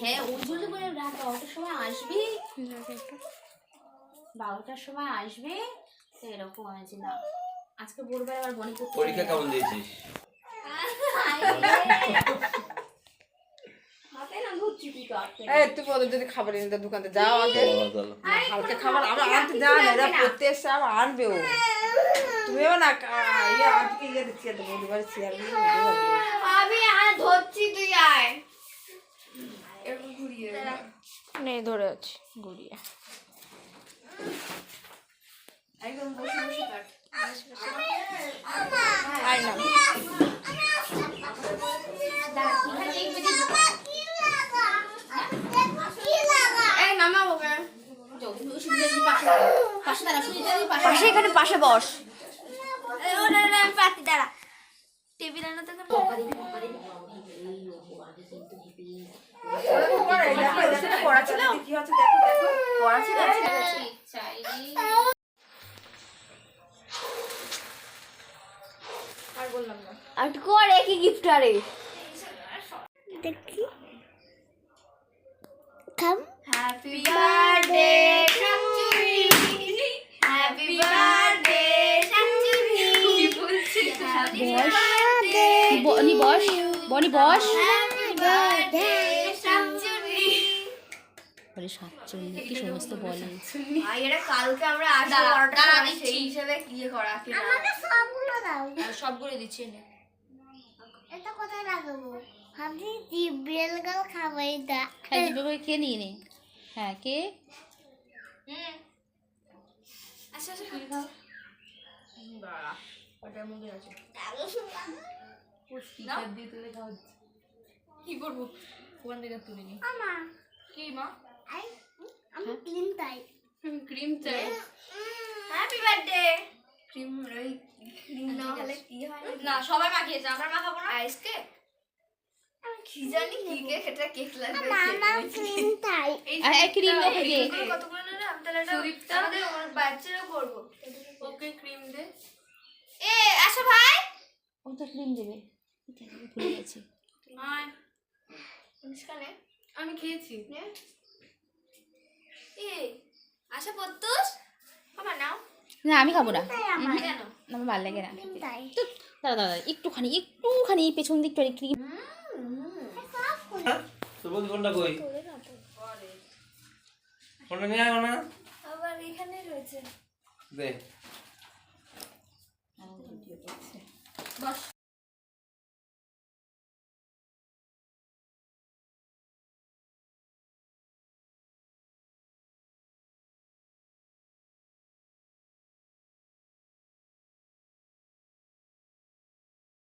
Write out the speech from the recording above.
হ্যাঁ ওই জন্য করে রাত বারোটার সময় আসবে? বারোটার সময় আসবে? এরকম আছে না। আজকে ভোরবেলা আবার বনি পরীক্ষা কেমন দিয়েছিস হাতে না ধরছি কি কাটতে এই তুমি ওদের যদি খাবার এনে দাও দোকানে যাও আগে। হালকা খাবার আমরা আনতে যাও না এরা এসছে আবার আনবে ও। তুমিও না ইয়ে আজকে ইয়ে দিচ্ছি তো বলি চেয়ার আমি আর ধরছি তুই আয়। নেই ধরে আছি গুড়িয়ে একদম বসে বসে কাট আয় না এই নামাবো কেন পাশে এখানে পাশে বস। পড়া ছিল পড়া ছিল আর কর একই গিফট আরে দেখি। হ্যাপি বার্থডে শাকচুরি হ্যাপি বার্থডে শাকচুরি কি বলছিস হ্যাপি বার্থডে বনি বস বনি বস। বলে সাতচল্লিশ কি সমস্ত বলে। এটা কালকে আমরা সময় সেই হিসেবে ইয়ে করা আমাকে সবগুলো দাও। সবগুলো দিচ্ছি না এটা কোথায় লাগাবো? ভাবছি জিব্রেল গাল খাবাই দা। হ্যাঁ জিবে কে নিয়ে নে? হ্যাঁ কে? হুম। আচ্ছা আচ্ছা। খাও ওটার মধ্যে আছে। নাও। দিয়ে তুলে খাওয়া হচ্ছে কি করব? ওখান থেকে তুলে নি আমা। কি মা? আই আমি ক্লিন তাই। ক্রিম চাই। হ্যাপি বার্থডে ক্রিম ওই ক্রিম না হলে কি হয়? না সবাই মাখিয়েছে। আমরা মাখাবো না? আইস কেক কি জানি কি কেক এটা কেক লাগবে ক্রিম কতগুলো আমি তাহলে এটা বাচ্চারও করব। ওকে ক্রিম দে। এ আশা ভাই। ও তো ক্রিম দেবে। ভুলে গেছি। আয়। আমি খেয়েছি। আশা পত্তুস বাবা নাও। না আমি খাব না। কেন? আমার ভালো লাগে না দাদা দাদা একটুখানি একটুখানি পেছন দিকটা ক্রিম তোর বন্ধু ফোনটা কই? ফোনটা নিয়ে আয় না আবার এখানে রয়েছে। দে। বস।